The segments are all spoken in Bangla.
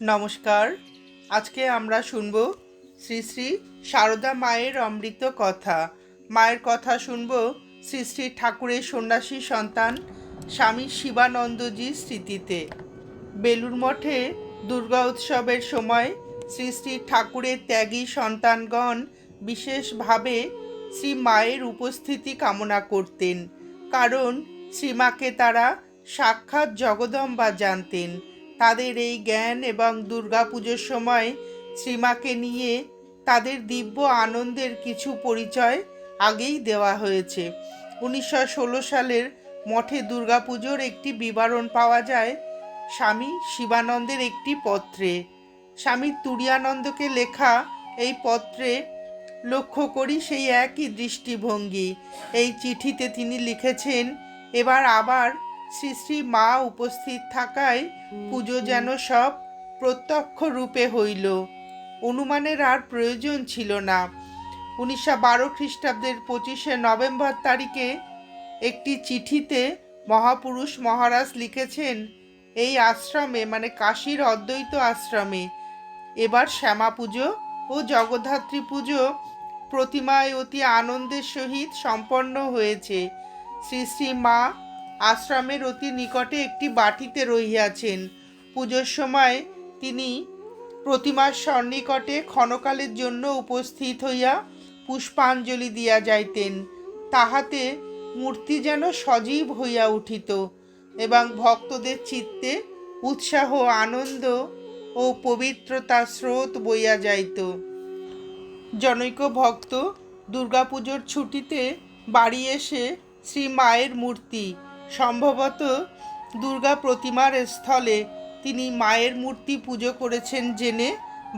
নমস্কার। আজকে আমরা শুনব শ্রী শ্রী সারদা মায়ের অমৃত কথা। মায়ের কথা শুনব শ্রী শ্রী ঠাকুরের সন্ন্যাসী সন্তান স্বামী শিবানন্দজির স্মৃতিতে। বেলুর মঠে দুর্গা উৎসবের সময় শ্রী শ্রী ঠাকুরের ত্যাগী সন্তানগণ বিশেষভাবে শ্রী মায়ের উপস্থিতি কামনা করতেন। কারণ শ্রীমাকে তারা সাক্ষাৎ জগদম্বা জানতেন। তাদের এই জ্ঞান এবং দুর্গাপুজোর সময় শ্রীমাকে নিয়ে তাদের দিব্য আনন্দের কিছু পরিচয় আগেই দেওয়া হয়েছে। উনিশশো ষোলো সালের মঠে দুর্গাপুজোর একটি বিবরণ পাওয়া যায় স্বামী শিবানন্দের একটি পত্রে। স্বামী তুরিয়ানন্দকে লেখা এই পত্রে লক্ষ্য করি সেই একই দৃষ্টিভঙ্গি। এই চিঠিতে তিনি লিখেছেন, এবার আবার শ্রী শ্রী মা উপস্থিত থাকায় পুজো যেন সব প্রত্যক্ষ রূপে হইল। অনুমানের আর প্রয়োজন ছিল না। উনিশশো বারো খ্রিস্টাব্দের পঁচিশে নভেম্বর তারিখে একটি চিঠিতে মহাপুরুষ মহারাজ লিখেছেন, এই আশ্রমে মানে কাশীর অদ্বৈত আশ্রমে, এবার শ্যামা পুজো ও জগদ্ধাত্রী পুজো প্রতিমায় অতি আনন্দের সহিত সম্পন্ন হয়েছে। শ্রী শ্রী মা আশ্রমের অতি নিকটে একটি বাটিতে রহিয়াছেন। পুজোর সময় তিনি প্রতিমার সন্নিকটে ক্ষণকালের জন্য উপস্থিত হইয়া পুষ্পাঞ্জলি দিয়া যাইতেন। তাহাতে মূর্তি যেন সজীব হইয়া উঠিত এবং ভক্তদের চিত্তে উৎসাহ, আনন্দ ও পবিত্রতার স্রোত বইয়া যাইত। জনৈক ভক্ত দুর্গাপুজোর ছুটিতে বাড়ি এসে শ্রী মায়ের মূর্তি সম্ভবত দুর্গা প্রতিমার স্থলে তিনি মায়ের মূর্তি পুজো করেছেন জেনে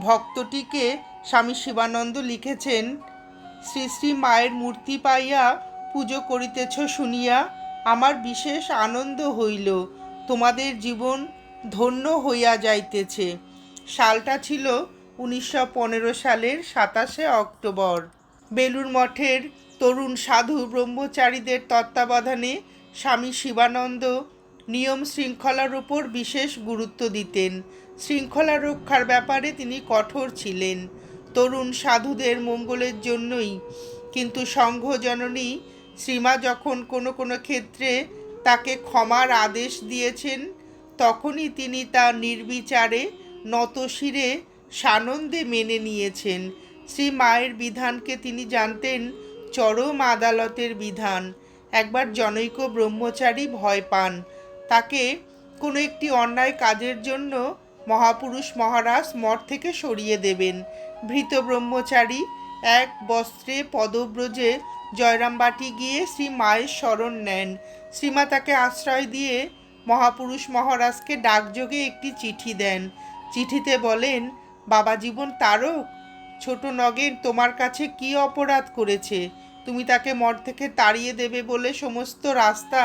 ভক্তটিকে স্বামী শিবানন্দ লিখেছেন, শ্রী শ্রী মায়ের মূর্তি পাইয়া পুজো করিতেছ শুনিয়া আমার বিশেষ আনন্দ হইল, তোমাদের জীবন ধন্য হইয়া যাইতেছে। সালটা ছিল উনিশশো পনেরো সালের সাতাশে অক্টোবর। বেলুর মঠের তরুণ সাধু ব্রহ্মচারীদের তত্ত্বাবধানে স্বামী শিবানন্দ নিয়ম শৃঙ্খলার উপর বিশেষ গুরুত্ব দিতেন। শৃঙ্খলা রক্ষার ব্যাপারে তিনি কঠোর ছিলেন। তরুণ সাধুদের মঙ্গলের জন্যই। কিন্তু সংঘ জননী শ্রীমা যখন কোনো কোনো ক্ষেত্রে তাকে ক্ষমার আদেশ দিয়েছেন, তখনই তিনি তা নির্বিচারে, নতশিরে, সানন্দে মেনে নিয়েছেন। শ্রী মায়ের বিধানকে তিনি জানতেন চরম আদালতের বিধান। একবার জনৈক ব্রহ্মচারী ভয় পান। তাকে কোনো একটি অন্যায় কাজের জন্য মহাপুরুষ মহারাজ মঠ থেকে সরিয়ে দেবেন। ভৃত ব্রহ্মচারী এক বস্ত্রে পদব্রজে জয়রামবাটি গিয়ে শ্রী মায়ের শরণ নেন। শ্রীমা তাকে আশ্রয় দিয়ে মহাপুরুষ মহারাজকে ডাকযোগে একটি চিঠি দেন। চিঠিতে বলেন, বাবা জীবন তারক? ছোট নগেন তোমার কাছে কি অপরাধ করেছে? তুমি তাকে মঠ থেকে তাড়িয়ে দেবে বলে সমস্ত রাস্তা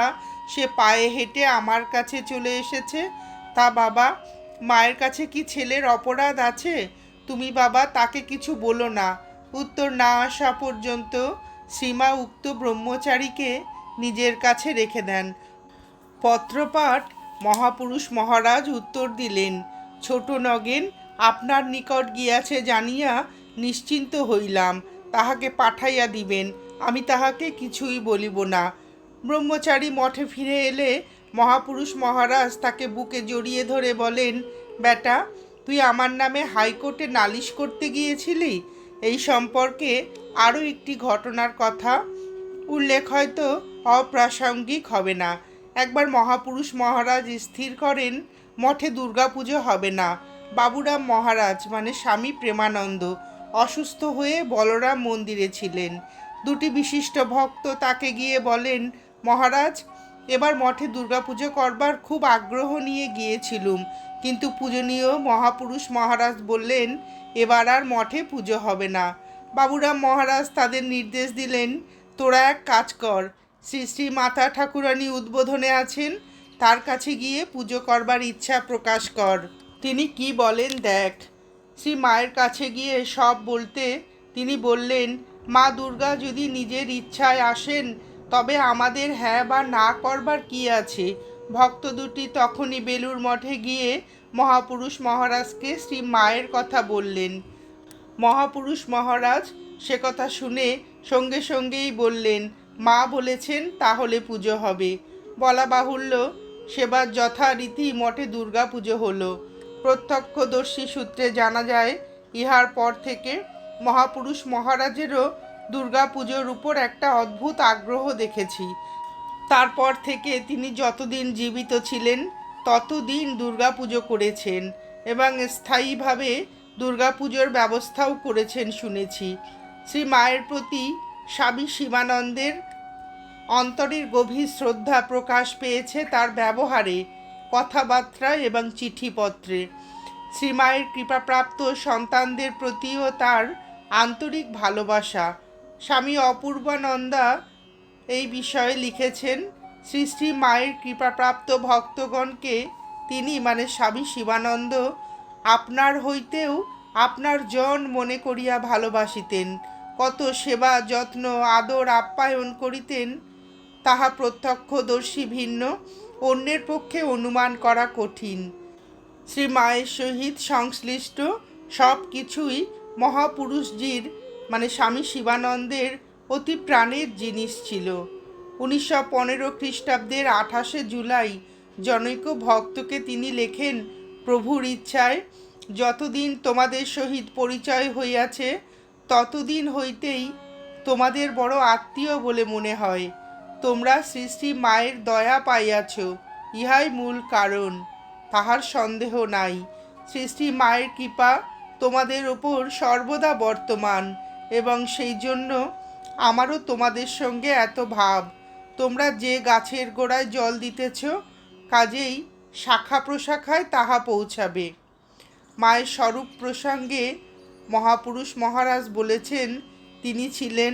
সে পায়ে হেঁটে আমার কাছে চলে এসেছে। তা বাবা, মায়ের কাছে কি ছেলের অপরাধ আছে? তুমি বাবা, তাকে কিছু বলো না। উত্তর না আসা পর্যন্ত সীমা উক্ত ব্রহ্মচারীকে নিজের কাছে রেখে দেন। পত্রপাঠ মহাপুরুষ মহারাজ উত্তর দিলেন, ছোট নগেন, আপনার নিকট গিয়াছে জানিয়া নিশ্চিন্ত হইলাম। তাহাকে পাঠাইয়া দিবেন। আমি তাহাকে কিছুই বলিব না। ব্রহ্মচারী মঠে ফিরে এলে মহাপুরুষ মহারাজ তাকে বুকে জড়িয়ে ধরে বলেন, বেটা, তুই আমার নামে হাইকোর্টে নালিশ করতে গিয়েছিলি? এই সম্পর্কে আরও একটি ঘটনার কথা। উল্লেখ হয়তো অপ্রাসঙ্গিক হবে না। একবার মহাপুরুষ মহারাজ স্থির করেন, মঠে দুর্গাপুজো হবে না। বাবুরাম মহারাজ মানে স্বামী প্রেমানন্দ, অসুস্থ হয়ে বলরাম মন্দিরে ছিলেন। দুটি বিশিষ্ট ভক্ত তাকে গিয়ে বলেন, মহারাজ, এবার মঠে দুর্গাপুজো করবার খুব আগ্রহ নিয়ে গিয়েছিলুম। কিন্তু পূজনীয় মহাপুরুষ মহারাজ বললেন, এবার আর মঠে পুজো হবে না। বাবুরাম মহারাজ তাদের নির্দেশ দিলেন, তোরা এক কাজ কর। শ্রী শ্রী মাতা ঠাকুরানী উদ্বোধনে আছেন, তার কাছে গিয়ে পুজো করবার ইচ্ছা প্রকাশ কর। তিনি কি বলেন দেখ। শ্রী মায়ের কাছে গিয়ে সব বলতে তিনি বললেন মা দুর্গা যদি নিজের ইচ্ছায় আসেন, তবে আমাদের হ্যাঁ বা না করবার কি আছে? ভক্ত দুটি তখনই বেলুর মঠে গিয়ে মহাপুরুষ মহারাজকে শ্রী মায়ের কথা বললেন। মহাপুরুষ মহারাজ সে কথা শুনে সঙ্গে সঙ্গেই বললেন, মা বলেছেন তাহলে পুজো হবে। বলা বাহুল্য, সেবার যথারীতি মঠে দুর্গা পুজো হলো। প্রত্যক্ষদর্শী সূত্রে জানা যায়, ইহার পর থেকে মহাপুরুষ মহারাজেরও দুর্গা পুজোর উপর একটা অদ্ভুত আগ্রহ দেখেছি। তারপর থেকে তিনি যতদিন জীবিত ছিলেন, ততদিন দুর্গা পুজো করেছেন এবং স্থায়ীভাবে দুর্গা পুজোর ব্যবস্থাও করেছেন শুনেছি। শ্রী মায়ের প্রতি স্বামী শিবানন্দের অন্তরের গভীর শ্রদ্ধা প্রকাশ পেয়েছে তার ব্যবহারে কথাবার্তা এবং চিঠিপত্রে। শ্রীমায়ের কৃপাপ্রাপ্ত সন্তানদের প্রতিও তার আন্তরিক ভালোবাসা। স্বামী অপূর্বানন্দা এই বিষয়ে লিখেছেন, শ্রী মায়ের কৃপাপ্রাপ্ত ভক্তগণকে তিনি মানে স্বামী শিবানন্দ, আপনার হইতেও আপনার জন মনে করিয়া ভালোবাসিতেন। কত সেবা, যত্ন, আদর, আপ্যায়ন করিতেন, তাহা প্রত্যক্ষদর্শী ভিন্ন, অন্যের পক্ষে অনুমান করা কঠিন। শ্রী মায়ের সহিত সংশ্লিষ্ট সব কিছুই মহাপুরুষজির মানে স্বামী শিবানন্দের অতি প্রাণের জিনিস ছিল। উনিশশো পনেরো খ্রিস্টাব্দের আঠাশে জুলাই জনৈক ভক্তকে তিনি লেখেন, প্রভুর ইচ্ছায় যতদিন তোমাদের সহিত পরিচয় হইয়াছে, ততদিন হইতেই তোমাদের বড় আত্মীয় বলে মনে হয়। তোমরা শ্রী মায়ের দয়া পাইয়াছ, ইহাই মূল কারণ, তাহার সন্দেহ নাই। শ্রী মায়ের কৃপা তোমাদের ওপর সর্বদা বর্তমান, এবং সেই জন্য আমারও তোমাদের সঙ্গে এত ভাব। তোমরা যে গাছের গোড়ায় জল দিতেছ, কাজেই শাখা প্রশাখায় তাহা পৌঁছাবে। মায়ের স্বরূপ প্রসঙ্গে মহাপুরুষ মহারাজ বলেছেন, তিনি ছিলেন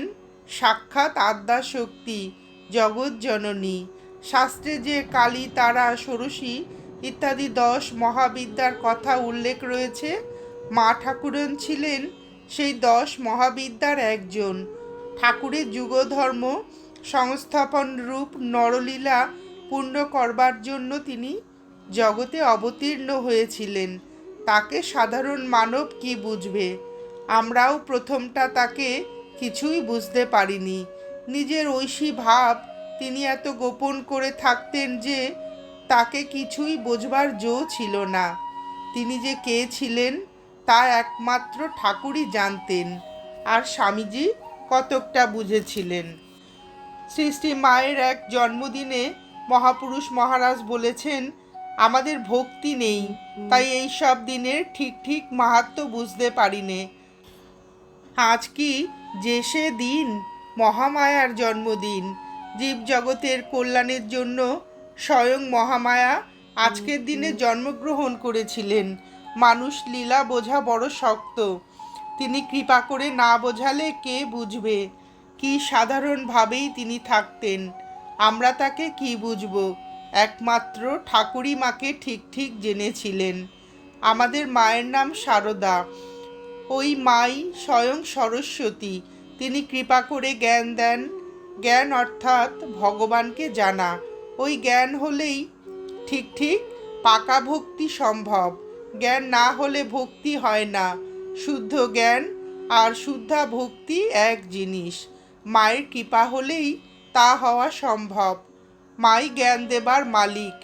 সাক্ষাৎ আদ্যা শক্তি, জগৎ জননী। শাস্ত্রে যে কালী, তারা, ষোড়শী ইত্যাদি দশ মহাবিদ্যার কথা উল্লেখ রয়েছে মা ঠাকুরন ছিলেন সেই দশ মহাবিদ্যার একজন। ঠাকুরের যুগধর্ম সংস্থাপন রূপ নরলীলা পূর্ণ করবার জন্য তিনি জগতে অবতীর্ণ হয়েছিলেন। তাকে সাধারণ মানব কি বুঝবে? আমরাও প্রথমটা তাকে কিছুই বুঝতে পারিনি। নিজের ঐশী ভাব তিনি এত গোপন করে থাকতেন যে তাকে কিছুই বোঝবার জো ছিল না। তিনি যে কে ছিলেন তা একমাত্র ঠাকুরই জানতেন। আর স্বামীজি কতকটা বুঝেছিলেন। শ্রী শ্রী মায়ের এক জন্মদিনে মহাপুরুষ মহারাজ বলেছেন, আমাদের ভক্তি নেই, তাই এই সব দিনের ঠিক ঠিক মাহাত্ম বুঝতে পারিনে। আজ কি যে সে দিন মহামায়ার জন্মদিন জীবজগতের কল্যাণের জন্য স্বয়ং মহামায়া আজকের দিনে জন্মগ্রহণ করেছিলেন। মানুষ লীলা বোঝা বড় শক্ত। তিনি কৃপা করে না বোঝালে কে বুঝবে? কি সাধারণভাবেই তিনি থাকতেন? আমরা তাকে কি বুঝব? একমাত্র ঠাকুরই মাকে ঠিক ঠিক জেনেছিলেন। আমাদের মায়ের নাম সারদা। ওই মাই স্বয়ং সরস্বতী। তিনি কৃপা করে জ্ঞান দেন। জ্ঞান অর্থাৎ ভগবানকে জানা। ওই জ্ঞান হলেই ঠিক ঠিক পাকা ভক্তি সম্ভব। জ্ঞান না হলে ভক্তি হয় না। শুদ্ধ জ্ঞান আর শুদ্ধা ভক্তি এক জিনিস। মায়ের কৃপা হলেই তা হওয়া সম্ভব। মাই জ্ঞান দেবার মালিক।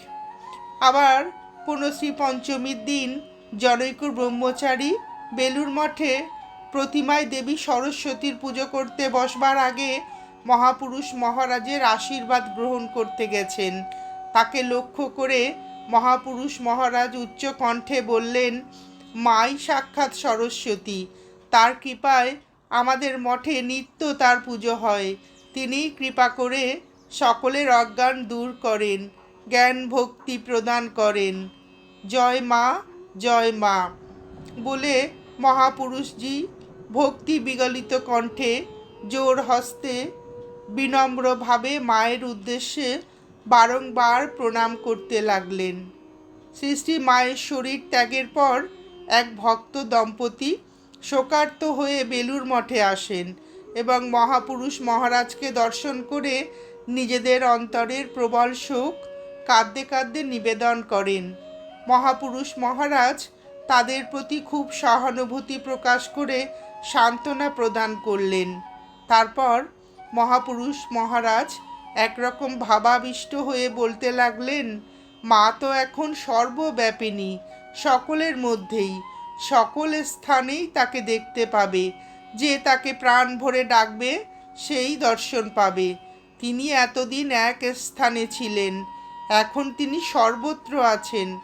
আবার কোনো শ্রী পঞ্চমীর দিন জনৈকুর ব্রহ্মচারী বেলুর মঠে প্রতিমায় দেবী সরস্বতীর পুজো করতে বসবার আগে মহাপুরুষ মহারাজের আশীর্বাদ গ্রহণ করতে গেছেন। তাকে লক্ষ্য করে মহাপুরুষ মহারাজ উচ্চ কণ্ঠে বললেন, মাই সাক্ষাৎ সরস্বতী, তার কৃপায় আমাদের মঠে নিত্য তার পুজো হয়। তিনি কৃপা করে সকলের অজ্ঞান দূর করেন, জ্ঞান ভক্তি প্রদান করেন। জয় মা জয় মা। বলে মহাপুরুষজি ভক্তি বিগলিত কণ্ঠে জোর হস্তে বিনম্রভাবে মায়ের উদ্দেশ্যে বারংবার প্রণাম করতে লাগলেন। শ্রী মায়ের শরীর ত্যাগের পর এক ভক্ত দম্পতি শোকার্ত হয়ে বেলুর মঠে আসেন এবং মহাপুরুষ মহারাজকে দর্শন করে নিজেদের অন্তরের প্রবল শোক কাঁদতে কাঁদতে নিবেদন করেন। মহাপুরুষ মহারাজ তাদের প্রতি খুব সহানুভূতি প্রকাশ করে সান্ত্বনা প্রদান করলেন। তারপর মহাপুরুষ মহারাজ একরকম ভাবাবিষ্ট হয়ে বলতে লাগলেন, মা তো এখন সর্বব্যাপিনী, সকলের মধ্যেই, সকল স্থানেই তাকে দেখতে পাবে, যে তাকে প্রাণ ভরে ডাকবে, সেই দর্শন পাবে। তিনি এতদিন এক স্থানে ছিলেন, এখন তিনি সর্বত্র আছেন,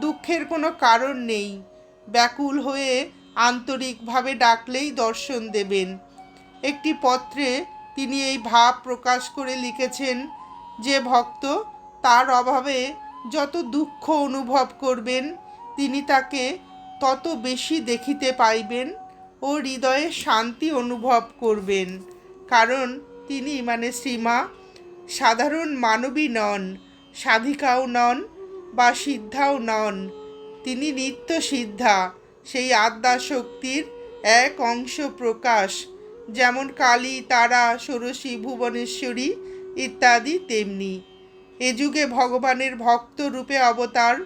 দুঃখের কোনো কারণ নেই। ব্যাকুল হয়ে আন্তরিকভাবে ডাকলেই দর্শন দেবেন। একটি পত্রে তিনি এই ভাব প্রকাশ করে লিখেছেন যে, ভক্ত, তার অভাবে যত দুঃখ অনুভব করবেন, তিনি তাকে তত বেশি দেখিতে পাইবেন ও হৃদয়ে শান্তি অনুভব করবেন। কারণ তিনি মানে শ্রীমা, সাধারণ মানবী নন, সাধিকাও নন বা সিদ্ধাও নন। তিনি নিত্য সিদ্ধা, সেই আদ্যা শক্তির এক অংশ প্রকাশ যেমন কালী, তারা, ষোড়শী, ভুবনেশ্বরী ইত্যাদি তেমনি। এ যুগে ভগবানের ভক্ত রূপে অবতার,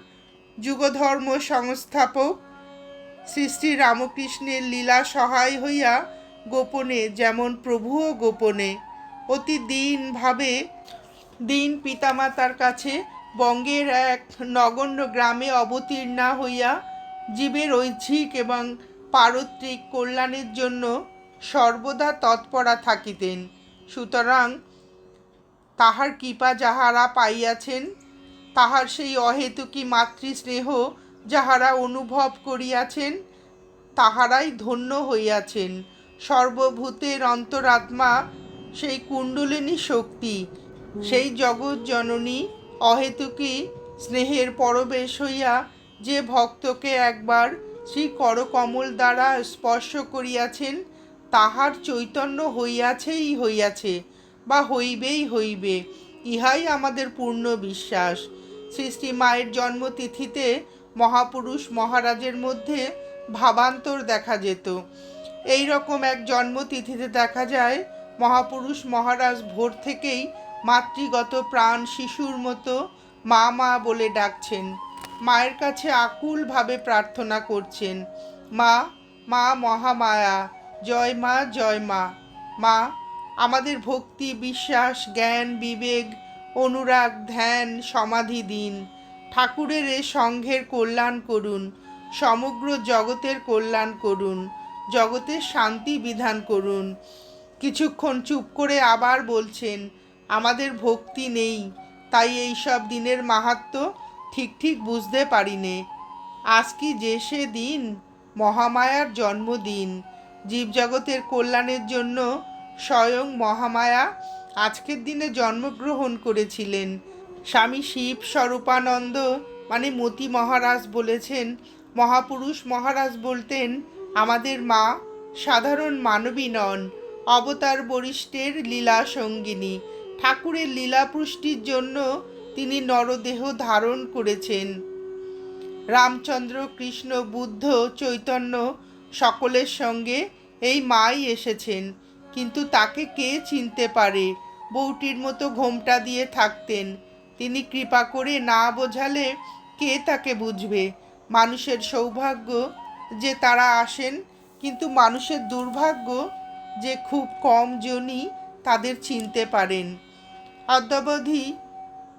যুগধর্ম সংস্থাপক শ্রী শ্রী রামকৃষ্ণের লীলা সহায় হইয়া গোপনে, যেমন প্রভুও গোপনে। অতি দীনভাবে দিন পিতামাতার কাছে বঙ্গের এক নগণ্য গ্রামে অবতীর্ণা হইয়া জীবের ঐচ্ছিক এবং পারত্রিক কল্যাণের জন্য সর্বদা তৎপরা থাকিতেন। সুতরাং তাহার কৃপা যাহারা পাইয়াছেন, তাহার সেই অহেতুকী মাতৃস্নেহ যাহারা অনুভব করিয়াছেন, তাহারাই ধন্য হইয়াছেন। সর্বভূতের অন্তরাত্মা সেই কুণ্ডলিনী শক্তি, সেই জগৎ জননী অহেতুকি স্নেহের পরবেশ হইয়া যে ভক্তকে একবার শ্রী করকমল দ্বারা স্পর্শ করিয়াছেন তাহার চৈতন্য হইয়াছেই হইয়াছে, বা হইবেই হইবে, ইহাই আমাদের পূর্ণ বিশ্বাস। শ্রী মায়ের জন্মতিথিতে মহাপুরুষ মহারাজের মধ্যে ভাবান্তর দেখা যেত। এই রকম এক জন্মতিথিতে দেখা যায়, মহাপুরুষ মহারাজ ভোর থেকেই মাতৃগত প্রাণ শিশুর মতো মা মা বলে ডাকছেন। মায়ের কাছে আকুলভাবে প্রার্থনা করছেন, মা মা মহামায়া জয় মা জয় মা। মা, আমাদের ভক্তি, বিশ্বাস, জ্ঞান, বিবেক, অনুরাগ, ধ্যান, সমাধি দিন। ঠাকুরের এ সংঘের কল্যাণ করুন, সমগ্র জগতের কল্যাণ করুন, জগতের শান্তি বিধান করুন। কিছুক্ষণ চুপ করে আবার বলছেন, আমাদের ভক্তি নেই, তাই এই সব দিনের মাহাত্ম ঠিক ঠিক বুঝতে পারিনে। আজ কি যে সে দিন, মহামায়ার জন্মদিন। জীবজগতের কল্যাণের জন্য স্বয়ং মহামায়া আজকের দিনে জন্মগ্রহণ করেছিলেন। স্বামী শিব স্বরূপানন্দ মানে মতি মহারাজ বলেছেন, মহাপুরুষ মহারাজ বলতেন, আমাদের মা সাধারণ মানবী নন, অবতার বরিষ্ঠের লীলা সঙ্গিনী। ঠাকুরের লীলা পুষ্টির জন্য তিনি নরদেহ ধারণ করেছেন। রামচন্দ্র কৃষ্ণ বুদ্ধ চৈতন্য সকলের সঙ্গে এই মাই এসেছেন। কিন্তু তাকে কে চিনতে পারে? বউটির মতো ঘোমটা দিয়ে থাকতেন। তিনি কৃপা করে না বোঝালে কে তাকে বুঝবে? মানুষের সৌভাগ্য যে তারা আসেন, কিন্তু মানুষের দুর্ভাগ্য যে খুব কম জনই তাদের চিনতে পারেন। অদ্যাবধি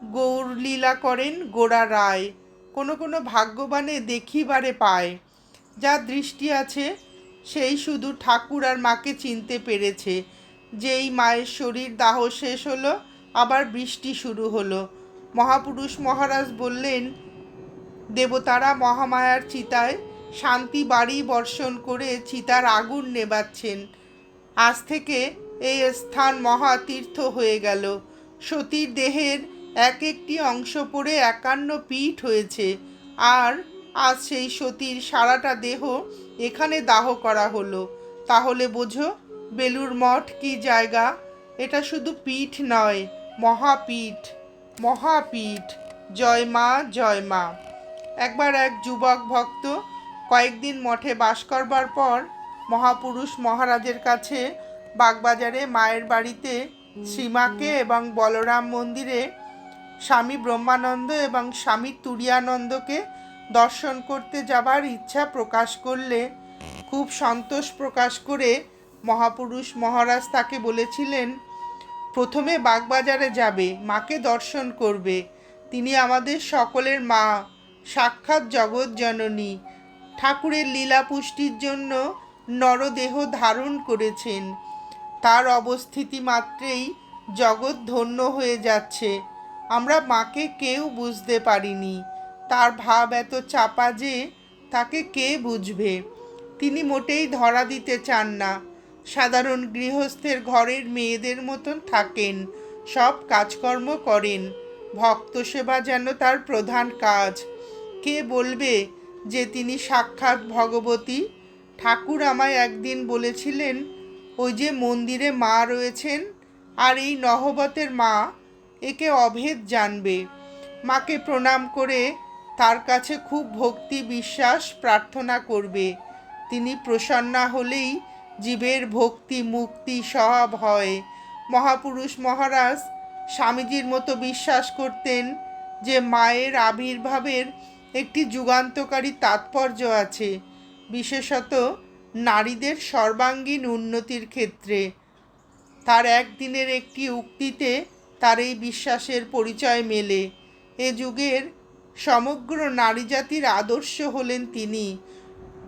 গৌরলীলা করেন গোড়া রায়। কোনো কোনো ভাগ্যবানে দেখিবারে পায়। যার দৃষ্টি আছে, সেই শুধু ঠাকুর আর মাকে চিনতে পেরেছে। যেই মায়ের শরীর দাহ শেষ হলো, আবার বৃষ্টি শুরু হলো। মহাপুরুষ মহারাজ বললেন, দেবতারা মহামায়ার চিতায় শান্তি বাড়ি বর্ষণ করে চিতার আগুন নেবাচ্ছেন আজ থেকে এই স্থান মহাতীর্থ হয়ে গেল। সতীর দেহের এক একটি অংশ পড়ে একান্ন পীঠ হয়েছে। আর আজ সেই সতীর সারাটা দেহ এখানে দাহ করা হলো। তাহলে বোঝো, বেলুর মঠ কি জায়গা? এটা শুধু পীঠ নয়, মহাপীঠ মহাপীঠ। জয় মা জয় মা। একবার এক যুবক ভক্ত কয়েকদিন মঠে বাস করবার পর মহাপুরুষ মহারাজের কাছে বাগবাজারে মায়ের বাড়িতে শ্রীমাকে এবং বলরাম মন্দিরে স্বামী ব্রহ্মানন্দ এবং স্বামী তুরিয়ানন্দকে দর্শন করতে যাবার ইচ্ছা প্রকাশ করলে, খুব সন্তোষ প্রকাশ করে মহাপুরুষ মহারাজ তাকে বলেছিলেন, প্রথমে বাগবাজারে যাবে, মাকে দর্শন করবে। তিনি আমাদের সকলের মা, সাক্ষাৎ জগৎ জননী। ঠাকুরের লীলা পুষ্টির জন্য নরদেহ ধারণ করেছেন। তার অবস্থিতি মাত্রেই জগৎ ধন্য হয়ে যাচ্ছে। আমরা মাকে কেউ বুঝতে পারিনি। তার ভাব এত চাপা যে তাকে কে বুঝবে? তিনি মোটেই ধরা দিতে চান না। সাধারণ গৃহস্থের ঘরের মেয়েদের মতন থাকেন, সব কাজকর্ম করেন। ভক্ত সেবা যেন তার প্রধান কাজ। কে বলবে যে তিনি সাক্ষাৎ ভগবতী? ঠাকুর আমায় একদিন বলেছিলেন, ওই যে মন্দিরে মা রয়েছেন আর এই নহবতের মা, একে অভেদ জানবে। মাকে প্রণাম করে তার কাছে খুব ভক্তি, বিশ্বাস, প্রার্থনা করবে। তিনি প্রসন্না হলেই জীবের ভক্তি, মুক্তি স্বভাব হয়। মহাপুরুষ মহারাজ স্বামীজির মতো বিশ্বাস করতেন যে মায়ের আবির্ভাবের একটি যুগান্তকারী তাৎপর্য আছে, বিশেষত নারীদের সর্বাঙ্গীন উন্নতির ক্ষেত্রে। তার একদিনের একটি উক্তিতে তার এই বিশ্বাসের পরিচয় মেলে। এ যুগের সমগ্র নারী জাতির আদর্শ হলেন তিনি।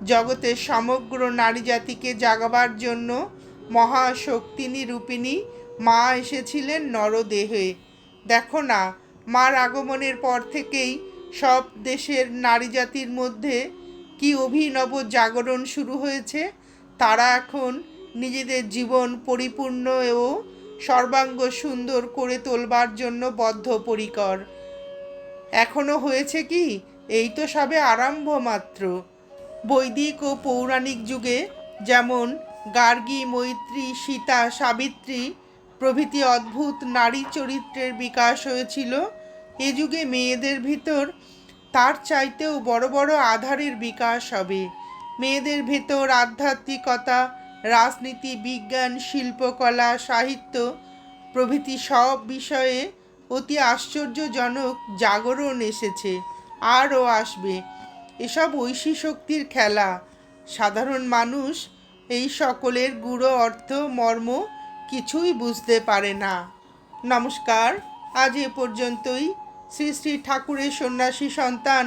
জগতের সমগ্র নারী জাতিকে জাগাবার জন্য মহাশক্তিনী রূপিণী মা এসেছিলেন নরদেহে। দেখো না, মার আগমনের পর থেকেই সব দেশের নারী জাতির মধ্যে কি অভিনব জাগরণ শুরু হয়েছে, তারা এখন নিজেদের জীবন পরিপূর্ণ ও সর্বাঙ্গ সুন্দর করে তোলবার জন্য বদ্ধপরিকর। এখনও হয়েছে কি? এই তো সবে আরম্ভ মাত্র। বৈদিক ও পৌরাণিক যুগে যেমন গার্গী, মৈত্রী, সীতা, সাবিত্রী প্রভৃতি অদ্ভুত নারী চরিত্রের বিকাশ হয়েছিল। এ যুগে মেয়েদের ভিতর তার চাইতেও বড় বড় আধারের বিকাশ হবে। মেয়েদের ভেতর আধ্যাত্মিকতা, রাজনীতি, বিজ্ঞান, শিল্পকলা, সাহিত্য প্রভৃতি সব বিষয়ে অতি আশ্চর্যজনক জাগরণ এসেছে, আরও আসবে। এসব ঐশী শক্তির খেলা। সাধারণ মানুষ এই সকলের গুঁড়ো অর্থ, মর্ম কিছুই বুঝতে পারে না। নমস্কার, আজ এ পর্যন্তই। শ্রী শ্রী ঠাকুরের সন্ন্যাসী সন্তান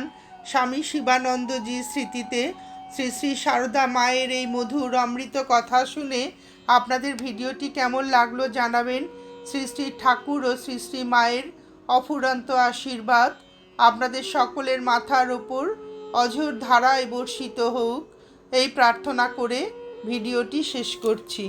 স্বামী শিবানন্দজির স্মৃতিতে শ্রী শ্রী সারদা মায়ের এই মধুর অমৃত কথা শুনে আপনাদের ভিডিওটি কেমন লাগল জানাবেন শ্রী শ্রী ঠাকুর ও শ্রী শ্রী মায়ের অফুরন্ত আশীর্বাদ আপনাদের সকলের মাথার ওপর অঝোর ধারায় বর্ষিত হোক, এই প্রার্থনা করে ভিডিওটি শেষ করছি।